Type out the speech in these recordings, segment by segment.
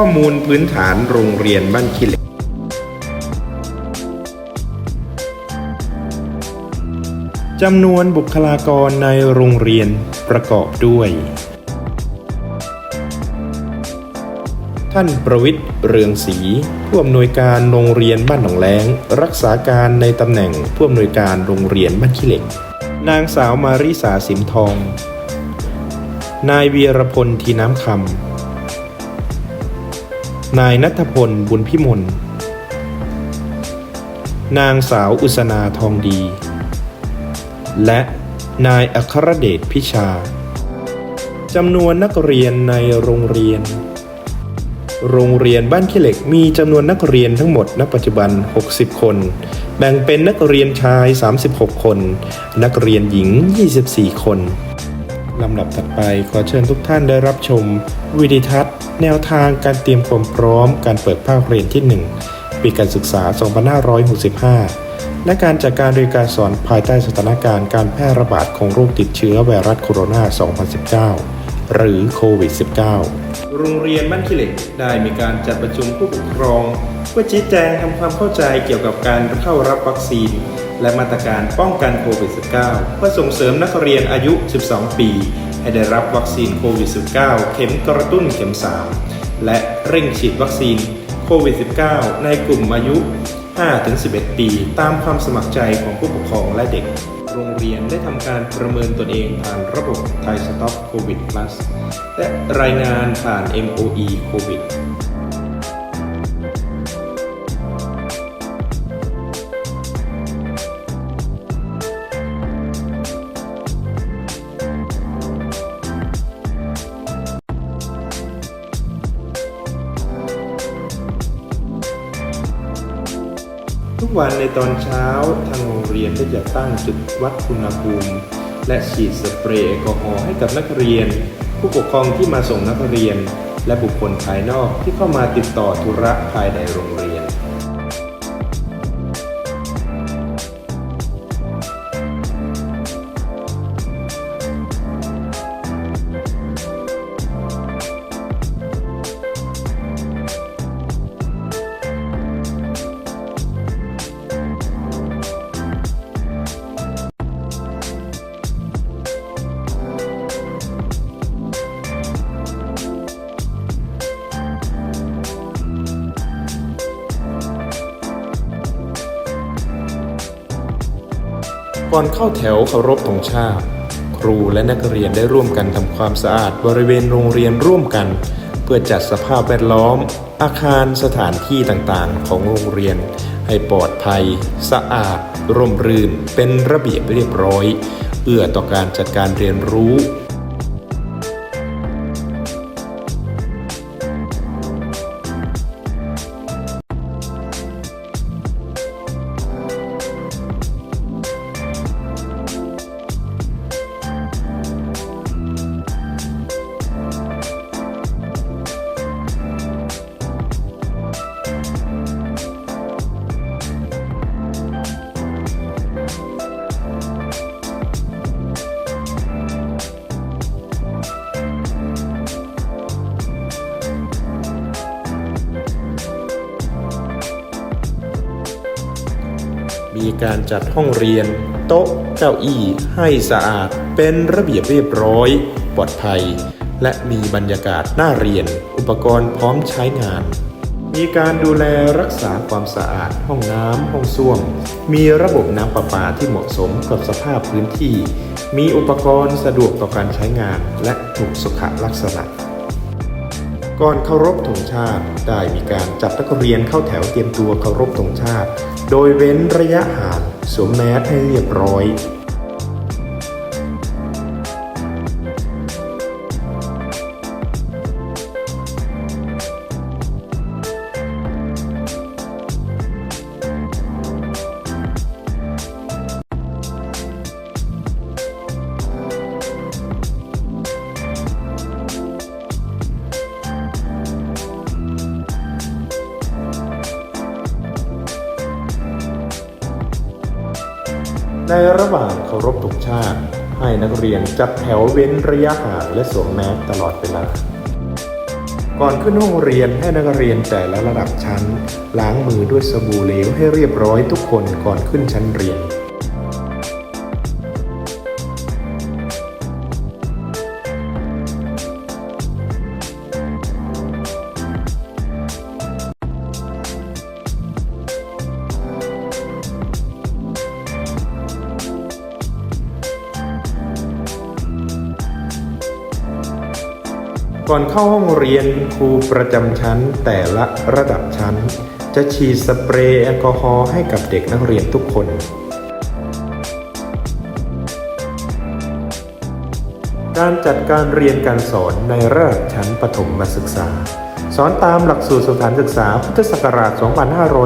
ข้อมูลพื้นฐานโรงเรียนบ้านขี้เหล็ก จำนวนบุคลากรในโรงเรียนประกอบด้วย ท่านประวิทย์เรืองศรีผู้อำนวยการโรงเรียนบ้านหนองแล้ง รักษาการในตำแหน่งผู้อำนวยการโรงเรียนบ้านขี้เหล็ก นางสาวมาริสาสิมทอง นายวีรพลทีน้ำคำ นายนัทพลบุญพิมล นางสาวอุสนาทองดี และนายอัครเดชพิชา จำนวนนักเรียนในโรงเรียน โรงเรียนบ้านขี้เหล็กมีจำนวนนักเรียนทั้งหมดณปัจจุบัน 60 คน แบ่งเป็นนักเรียนชาย 36 คน นักเรียนหญิง 24 คนลำดับถัดไปขอเชิญทุกท่านได้รับชม วิดีทัศน์ แนวทางการเตรียมความพร้อมการเปิดภาคเรียนที่ 1 ปีการศึกษา 2565 และการจัดการเรียนการสอนภายใต้สถานการณ์การแพร่ระบาดของโรคติดเชื้อไวรัสโคโรนา 2019 หรือโควิด -19 โรงเรียนบ้านขี้เหล็กได้มีการจัดประชุมผู้ปกครองเพื่อชี้แจงทำความเข้าใจเกี่ยวกับการเข้ารับวัคซีน และมาตรการป้องกันโควิด -19 เพื่อส่งเสริมนักเรียนอายุ 12 ปี ให้ได้รับวัคซีนโควิด -19 เข็มกระตุ้นเข็ม 3 และเร่งฉีดวัคซีนโควิด -19 ในกลุ่มอายุ 5-11 ปี ตามความสมัครใจของผู้ปกครองและเด็ก โรงเรียนได้ทำการประเมินตนเองผ่านระบบไทยสต็อปโควิด plus และรายงานผ่าน MOE โควิด วันในตอนเช้าทางโรงเรียนได้จัดตั้งจุดวัดอุณหภูมิ และฉีดสเปรย์แอลกอฮอล์ให้กับนักเรียน ผู้ปกครองที่มาส่งนักเรียน และบุคคลภายนอกที่เข้ามาติดต่อธุระภายในโรงเรียน ก่อนเข้าแถวเคารพธงชาติ ครูและนักเรียนได้ร่วมกันทำความสะอาดบริเวณโรงเรียนร่วมกัน เพื่อจัดสภาพแวดล้อม อาคารสถานที่ต่างๆ ของโรงเรียน ให้ปลอดภัย สะอาด ร่มรื่น เป็นระเบียบเรียบร้อย เอื้อต่อการจัดการเรียนรู้ การจัดห้องเรียน โต๊ะเก้าอี้ให้สะอาด เป็นระเบียบเรียบร้อย ปลอดภัย และมีบรรยากาศน่าเรียน อุปกรณ์พร้อมใช้งาน มีการดูแลรักษาความสะอาด ห้องน้ำห้องส้วม มีระบบน้ำประปาที่เหมาะสมกับสภาพพื้นที่ มีอุปกรณ์สะดวกต่อการใช้งาน และถูกสุขลักษณะก่อนเคารพธงชาติ ได้มีการจัดนักเรียนเข้าแถวเตรียมตัวเคารพธงชาติ โดยเว้นระยะห่างสวมแมสให้เรียบร้อย ในระหว่างเคารพธงชาติ ให้นักเรียนจัดแถวเว้นระยะห่างและสวมแมสตลอดเวลาก่อนขึ้นห้องเรียนให้นักเรียนแต่ละระดับชั้น ล้างมือด้วยสบู่เหลวให้เรียบร้อยทุกคนก่อนขึ้นชั้นเรียน ก่อนเข้าห้องเรียนครูประจำชั้นแต่ละระดับชั้น จะฉีดสเปรย์แอลกอฮอล์ให้กับเด็กนักเรียนทุกคนการจัดการเรียนการสอนในระดับชั้นประถมศึกษา สอนตามหลักสูตรสถานศึกษาพุทธศักราช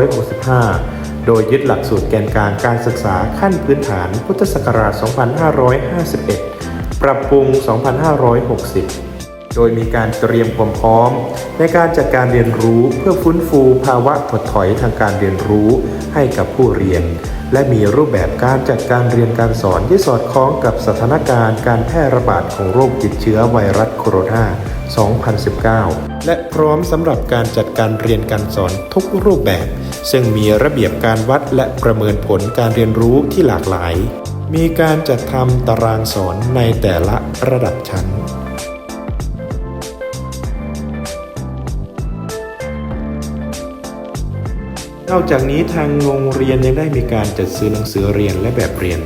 2565 โดยยึดหลักสูตรแกนกลางการศึกษาขั้นพื้นฐานพุทธศักราช 2551 ปรับปรุง 2560 โดยมีการเตรียมความพร้อม ในการจัดการเรียนรู้เพื่อฟื้นฟูภาวะถดถอยทางการเรียนรู้ให้กับผู้เรียน และมีรูปแบบการจัดการเรียนการสอนที่สอดคล้องกับสถานการณ์การแพร่ระบาดของโรคติดเชื้อไวรัสโคโรนา2019 และพร้อมสำหรับการจัดการเรียนการสอนทุกรูปแบบ ซึ่งมีระเบียบการวัดและประเมินผลการเรียนรู้ที่หลากหลาย มีการจัดทำตารางสอนในแต่ละระดับชั้น นอกจากนี้ทางโรงเรียนยังได้มีการจัดซื้อหนังสือเรียนและแบบเรียน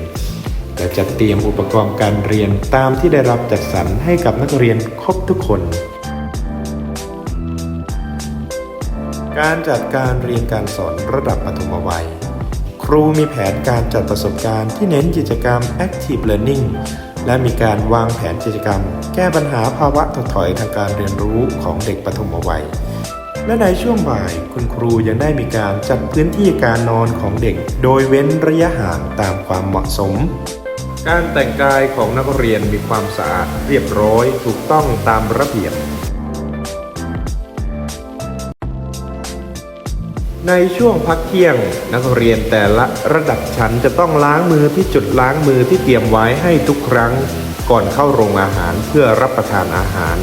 และจัดเตรียมอุปกรณ์การเรียนตามที่ได้รับจัดสรรให้กับนักเรียนครบทุกคน การจัดการเรียนการสอนระดับปฐมวัย ครูมีแผนการจัดประสบการณ์ที่เน้นกิจกรรม Active Learning และมีการวางแผนกิจกรรม แก้ปัญหาภาวะถดถอยทางการเรียนรู้ของเด็กปฐมวัย และในช่วงบ่ายคุณครูยังได้มีการจัดพื้นที่การนอนของเด็ก โดยเว้นระยะห่างตามความเหมาะสม การแต่งกายของนักเรียนมีความสะอาดเรียบร้อยถูกต้องตามระเบียบ ในช่วงพักเที่ยง นักเรียนแต่ละระดับชั้นจะต้องล้างมือที่จุดล้างมือที่เตรียมไว้ให้ทุกครั้ง ก่อนเข้าโรงอาหารเพื่อรับประทานอาหาร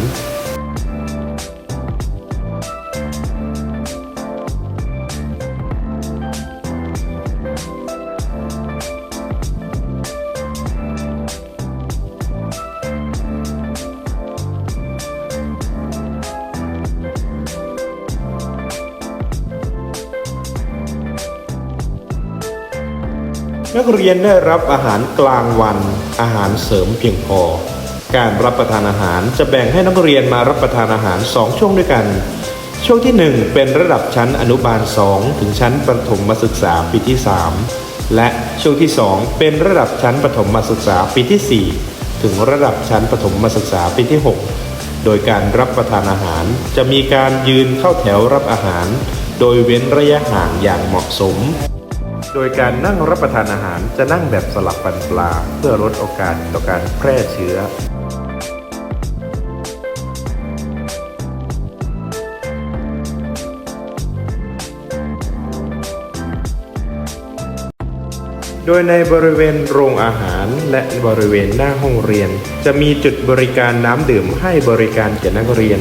นักเรียนได้รับอาหารกลางวัน อาหารเสริมเพียงพอ การรับประทานอาหารจะแบ่งให้นักเรียนมารับประทานอาหาร 2 ช่วงด้วยกัน ช่วงที่ 1 เป็นระดับชั้นอนุบาล 2 ถึงชั้นประถมศึกษาปีที่ 3 และช่วงที่ 2 เป็นระดับชั้นประถมศึกษาปีที่ 4 ถึงระดับชั้นประถมศึกษาปีที่ 6 โดยการรับประทานอาหารจะมีการยืนเข้าแถวรับอาหาร โดยเว้นระยะห่างอย่างเหมาะสม โดยการนั่งรับประทานอาหารจะนั่งแบบสลับฟันปลา เพื่อลดโอกาสต่อการแพร่เชื้อโดยในบริเวณโรงอาหารและบริเวณหน้าห้องเรียน จะมีจุดบริการน้ำดื่มให้บริการแก่นักเรียน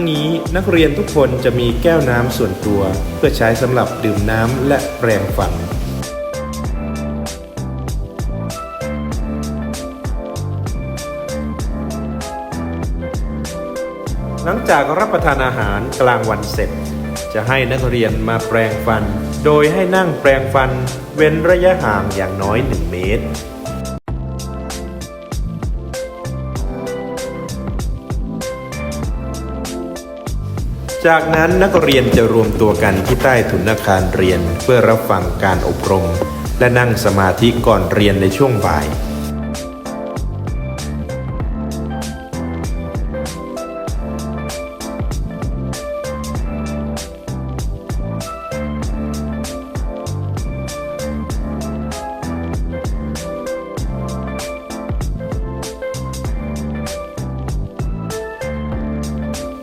งนี้นักเรียนทุกคนจะมีแก้วน้ำส่วนตัว เพื่อใช้สำหรับดื่มน้ำและแปรงฟันหลังจากรับประทานอาหารกลางวันเสร็จ จะให้นักเรียนมาแปรงฟัน โดยให้นั่งแปรงฟัน เว้นระยะห่างอย่างน้อย 1 เมตร จากนั้นนักเรียนจะรวมตัวกันที่ใต้ถุนอาคารเรียนเพื่อรับฟังการอบรม และนั่งสมาธิก่อนเรียนในช่วงบ่าย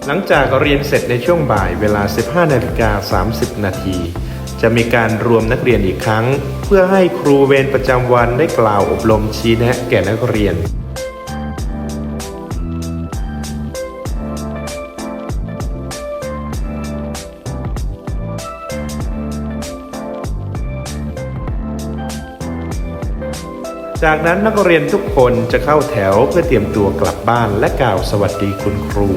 หลังจากเรียนเสร็จในช่วงบ่ายเวลา 15นาฬิกา30 นาทีจะมีการรวมนักเรียนอีกครั้ง เพื่อให้ครูเวรประจำวันได้กล่าวอบรมชี้แนะแก่นักเรียน จากนั้นนักเรียนทุกคนจะเข้าแถวเพื่อเตรียมตัวกลับบ้านและกล่าวสวัสดีคุณครู